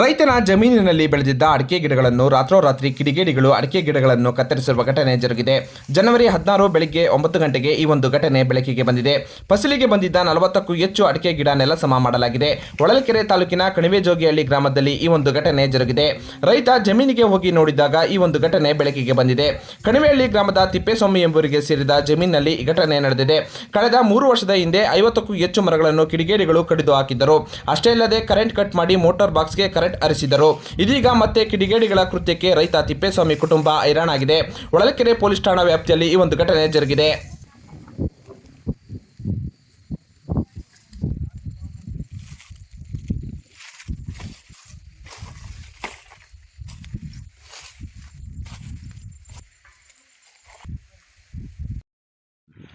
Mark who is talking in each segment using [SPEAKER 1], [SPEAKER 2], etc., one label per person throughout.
[SPEAKER 1] ರೈತನ ಜಮೀನಿನಲ್ಲಿ ಬೆಳೆದಿದ್ದ ಅಡಿಕೆ ಗಿಡಗಳನ್ನು ರಾತ್ರೋರಾತ್ರಿ ಕಿಡಿಗೇಡಿಗಳು ಅಡಿಕೆ ಗಿಡಗಳನ್ನು ಕತ್ತರಿಸಿರುವ ಘಟನೆ ಜರುಗಿದೆ. ಜನವರಿ ಹದಿನಾರು ಬೆಳಗ್ಗೆ ಒಂಬತ್ತು ಗಂಟೆಗೆ ಈ ಒಂದು ಘಟನೆ ಬೆಳಕಿಗೆ ಬಂದಿದೆ. ಫಸಲಿಗೆ ಬಂದಿದ್ದ ನಲವತ್ತಕ್ಕೂ ಹೆಚ್ಚು ಅಡಿಕೆ ಗಿಡ ನೆಲಸಮ ಮಾಡಲಾಗಿದೆ. ಹೊಳಲ್ಕೆರೆ ತಾಲೂಕಿನ ಕಣಿವೆಜೋಗಿಹಳ್ಳಿ ಗ್ರಾಮದಲ್ಲಿ ಈ ಒಂದು ಘಟನೆ ಜರುಗಿದೆ. ರೈತ ಜಮೀನಿಗೆ ಹೋಗಿ ನೋಡಿದಾಗ ಈ ಒಂದು ಘಟನೆ ಬೆಳಕಿಗೆ ಬಂದಿದೆ. ಕಣಿವೆಹಳ್ಳಿ ಗ್ರಾಮದ ತಿಪ್ಪೇಸ್ವಾಮಿ ಎಂಬುವರಿಗೆ ಸೇರಿದ ಜಮೀನಿನಲ್ಲಿ ಈ ಘಟನೆ ನಡೆದಿದೆ. ಕಳೆದ ಮೂರು ವರ್ಷದ ಹಿಂದೆ ಐವತ್ತಕ್ಕೂ ಹೆಚ್ಚು ಮರಗಳನ್ನು ಕಿಡಿಗೇಡಿಗಳು ಕಡಿದು ಹಾಕಿದ್ದರು. ಅಷ್ಟೇ ಅಲ್ಲದೆ ಕರೆಂಟ್ ಕಟ್ ಮಾಡಿ ಮೋಟಾರ್ ಬಾಕ್ಸ್ಗೆ ಕರೆಂಟ್ ಹರಿಸಿದರು ಇದೀಗ ಮತ್ತೆ ಕಿಡಿಗೇಡಿಗಳ ಕೃತ್ಯಕ್ಕೆ ರೈತ ತಿಪ್ಪೇಸ್ವಾಮಿ ಕುಟುಂಬ ಹೈರಾಣಾಗಿದೆ. ಹೊಳಲ್ಕೆರೆ ಪೊಲೀಸ್ ಠಾಣಾ ವ್ಯಾಪ್ತಿಯಲ್ಲಿ ಈ ಒಂದು ಘಟನೆ ಜರುಗಿದೆ.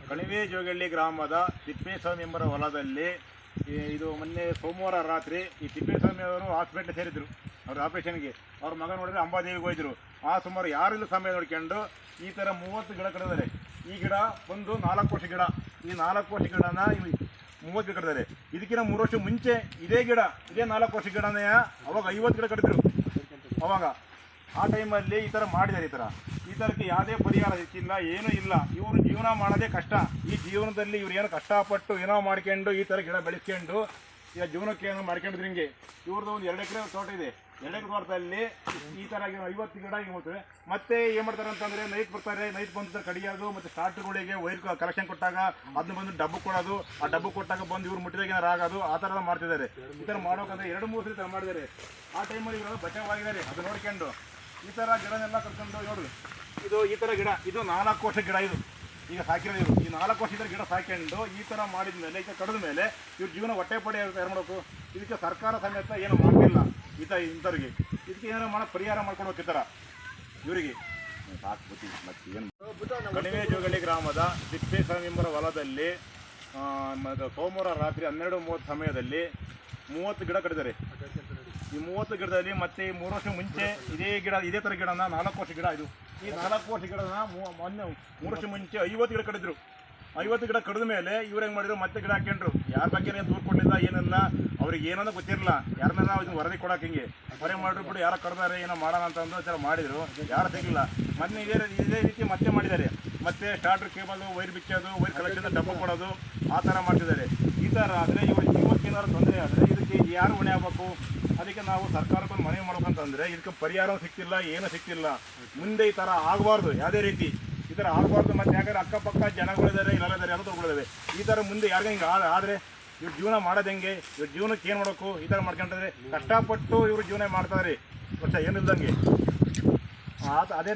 [SPEAKER 2] ಕಣಿವೆ ಜೋಗಳ್ಳಿ ಗ್ರಾಮದ ತಿಪ್ಪೇಸ್ವಾಮಿ ಎಂಬರ ಹೊಲದಲ್ಲಿ ಇದು ಮೊನ್ನೆ ಸೋಮವಾರ ರಾತ್ರಿ ಈ ತಿಪ್ಪೇಸ್ವಾಮಿ ಅವರು ಹಾಸ್ಪಿಟ್ಲ್ ಸೇರಿದ್ರು. ಅವ್ರ ಆಪರೇಷನ್ಗೆ. ಅವ್ರ ಮಗ ನೋಡಿದ್ರೆ ಅಂಬಾದೇವಿಗೆ ಹೋಯ್ದ್ರು. ಆ ಸುಮಾರು ಯಾರಿಲ್ಲ ಸಮಯ ನೋಡ್ಕೊಂಡು ಈ ಥರ ಮೂವತ್ತು ಗಿಡ ಕಡಿದಾರೆ. ಈ ಗಿಡ ಒಂದು ನಾಲ್ಕು ವರ್ಷ ಗಿಡ. ಈ ನಾಲ್ಕು ವರ್ಷ ಗಿಡನ ಮೂವತ್ತು ಗಿಡ ಕಡಿದಾರೆ. ಇದಕ್ಕಿಂತ ಮೂರು ವರ್ಷ ಮುಂಚೆ ಇದೇ ಗಿಡ, ಇದೇ ನಾಲ್ಕು ವರ್ಷ ಗಿಡನೇ ಅವಾಗ ಐವತ್ತು ಗಿಡ ಕಡಿದ್ರು. ಅವಾಗ ಆ ಟೈಮಲ್ಲಿ ಈ ಥರ ಮಾಡಿದ್ದಾರೆ ಈ ಥರ. ಈ ಥರಕ್ಕೆ ಯಾವುದೇ ಪರಿಹಾರ ಸಿಕ್ಕಿಲ್ಲ, ಏನೂ ಇಲ್ಲ. ಇವರು ಜೀವನ ಮಾಡೋದೇ ಕಷ್ಟ. ಈ ಜೀವನದಲ್ಲಿ ಇವ್ರು ಏನೋ ಕಷ್ಟಪಟ್ಟು ಏನೋ ಮಾಡ್ಕೊಂಡು ಈ ಥರ ಗಿಡ ಬೆಳೆಸ್ಕೊಂಡು ಈಗ ಜೀವನಕ್ಕೆ ಏನೋ ಮಾಡ್ಕೊಂಡಿದ್ರು ಹಿಂಗೆ. ಇವ್ರದ್ದು ಒಂದು ಎರಡು ಎಕರೆ ತೋಟ ಇದೆ. ಎರಡು ಎಕರೆ ತೋಟದಲ್ಲಿ ಈ ಥರ ಐವತ್ತು ಗಿಡ ಹಿಂಗೆ ಹೋಗ್ತವೆ. ಮತ್ತೆ ಏನು ಮಾಡ್ತಾರೆ ಅಂತಂದರೆ ನೈಟ್ ಬರ್ತಾರೆ ನೈಟ್ ಬಂದು ಕಡಿಯೋದು ಮತ್ತು ಸ್ಟಾರ್ಟ್ಗಳಿಗೆ ವೈರ್ ಕಲೆಕ್ಷನ್ ಕೊಟ್ಟಾಗ ಅದನ್ನ ಬಂದು ಡಬ್ಬು ಕೊಡೋದು. ಆ ಡಬ್ಬು ಕೊಟ್ಟಾಗ ಬಂದು ಇವ್ರು ಮುಟ್ಟಿದಾಗ ಏನಾರು ಆಗೋದು, ಆ ಥರ ಮಾಡ್ತಿದ್ದಾರೆ. ಈ ಥರ ಮಾಡೋಕಂದ್ರೆ ಎರಡು ಮೂರು ಸಲ ಥರ ಮಾಡಿದ್ದಾರೆ. ಆ ಟೈಮಲ್ಲಿ ಇವರೆಲ್ಲ ಬಚಾವಾಗಿದ್ದಾರೆ ಅದು ನೋಡ್ಕೊಂಡು. ಈ ಥರ ಗಿಡನೆಲ್ಲ ಕರ್ಕೊಂಡು ನೋಡ್ರಿ ಇದು ಈ ಥರ ಗಿಡ, ಇದು ನಾಲ್ಕು ವರ್ಷ ಗಿಡ ಇದು. ಈಗ ಸಾಕಿರೋ ಇವರು. ಈ ನಾಲ್ಕು ವರ್ಷ ಗಿಡ ಸಾಕೊಂಡು ಈ ಥರ ಮಾಡಿದ ಮೇಲೆ ಈಗ ಕಡಿದ ಮೇಲೆ ಇವ್ರ ಜೀವನ ಹೊಟ್ಟೆ ಪಡೆ ತಯಾರು ಮಾಡಬೇಕು? ಇದಕ್ಕೆ ಸರ್ಕಾರ ಸಮೇತ ಏನು ಮಾಡಲಿಲ್ಲ ಈತ ಇಂಥವ್ರಿಗೆ. ಇದಕ್ಕೆ ಏನಾರು ಮಾಡೋ, ಪರಿಹಾರ ಮಾಡ್ಕೊಂಡು ಥರ ಇವರಿಗೆ. ಮತ್ತೆ ಮತ್ತೇನು ಕಣಿವೆ ಜೋಗಳಿ ಗ್ರಾಮದ ತಿಪ್ಪೇಸ್ವಾಮಿ ಎಂಬರ ಹೊಲದಲ್ಲಿ ಸೋಮವಾರ ರಾತ್ರಿ ಹನ್ನೆರಡು ಮೂವತ್ತು ಸಮಯದಲ್ಲಿ ಮೂವತ್ತು ಗಿಡ ಕಡಿದ್ದಾರೆ ಈ ಮೂವತ್ತು ಗಿಡದಲ್ಲಿ ಮತ್ತೆ ಈ ಮೂರು ವರ್ಷ ಮುಂಚೆ ಇದೇ ಗಿಡ, ಇದೇ ಥರ ಗಿಡನ ನಾಲ್ಕು ವರ್ಷ ಗಿಡ ಇದು. ಈ ನಾಲ್ಕು ವರ್ಷ ಗಿಡನ ಮೊನ್ನೆ ಮೂರು ವರ್ಷ ಮುಂಚೆ ಐವತ್ತು ಗಿಡ ಕಡಿದ್ರು. ಐವತ್ತು ಗಿಡ ಕಡಿದ ಮೇಲೆ ಇವ್ರು ಹೆಂಗೆ ಮಾಡಿದ್ರು? ಮತ್ತೆ ಗಿಡ ಹಾಕೊಂಡ್ರು ಯಾರ ಬಗ್ಗೆ ಏನು ದೂರ ಕೊಡಲಿಲ್ಲ ಏನಿಲ್ಲ, ಅವ್ರಿಗೆ ಏನನ್ನೂ ಗೊತ್ತಿರಲಿಲ್ಲ. ಯಾರನ್ನ ಇದನ್ನ ವರದಿ ಕೊಡಕ್ಕೆ ಹಿಂಗೆ. ಬರೀ ಮಾಡ್ರು ಬಿಡು, ಯಾರೋ ಕಡ್ದಾರೆ, ಏನೋ ಮಾಡೋಣ ಅಂತ ಅಂದ್ರೆ ಥರ ಮಾಡಿದ್ರು. ಯಾರು ತೆಗಿಲ್ಲ ಮೊನ್ನೆ ಇದೇ ಇದೇ ರೀತಿ ಮತ್ತೆ ಮಾಡಿದ್ದಾರೆ. ಮತ್ತೆ ಸ್ಟಾರ್ಟರ್ ಕೇಬಲ್ ವೈರ್ ಬಿಚ್ಚೋದು ವೈರ್ ಕಲೆಕ್ಷನ್ ಡಬ್ಬ ಕೊಡೋದು, ಆ ಥರ ಮಾಡ್ತಿದ್ದಾರೆ. ಈ ಥರ ಆದರೆ ಇವರು ಏನಾದ್ರು ತೊಂದರೆ ಆದರೆ ಇದಕ್ಕೆ ಯಾರು ಹೊಣೆ ಆಗಬೇಕು? ಅದಕ್ಕೆ ನಾವು ಸರ್ಕಾರಕ್ಕೆ ಮನವಿ ಮಾಡ್ಬೇಕಂತಂದ್ರೆ ಇದಕ್ಕೆ ಪರಿಹಾರ ಸಿಕ್ತಿಲ್ಲ ಏನೂ ಸಿಕ್ತಿಲ್ಲ ಮುಂದೆ ಈ ಥರ ಆಗಬಾರ್ದು, ಯಾವುದೇ ರೀತಿ. ಈ ಥರ ಆಗಬಾರ್ದು ಮತ್ತೆ ಯಾಕಂದ್ರೆ ಅಕ್ಕಪಕ್ಕ ಜನಗಳಿದ್ದಾರೆ ಇದ್ದಾರೆ ಯಾರು ತಗೊಳ್ಳಿದ್ದಾವೆ ಈ ಥರ ಮುಂದೆ ಯಾರಿಗೆ ಹಿಂಗೆ ಆದರೆ ಇವ್ರ ಜೀವನ ಮಾಡೋದು ಹೆಂಗೆ? ಇವ್ರ ಜೀವನಕ್ಕೆ ಏನು ಮಾಡಬೇಕು? ಈ ಥರ ಮಾಡ್ಕೊಂಡ್ರೆ ಕಷ್ಟಪಟ್ಟು ಇವರು ಜೀವನ ಮಾಡ್ತಾರೆ ವರ್ಷ ಏನಿಲ್ದಂಗೆ. ಅದೇ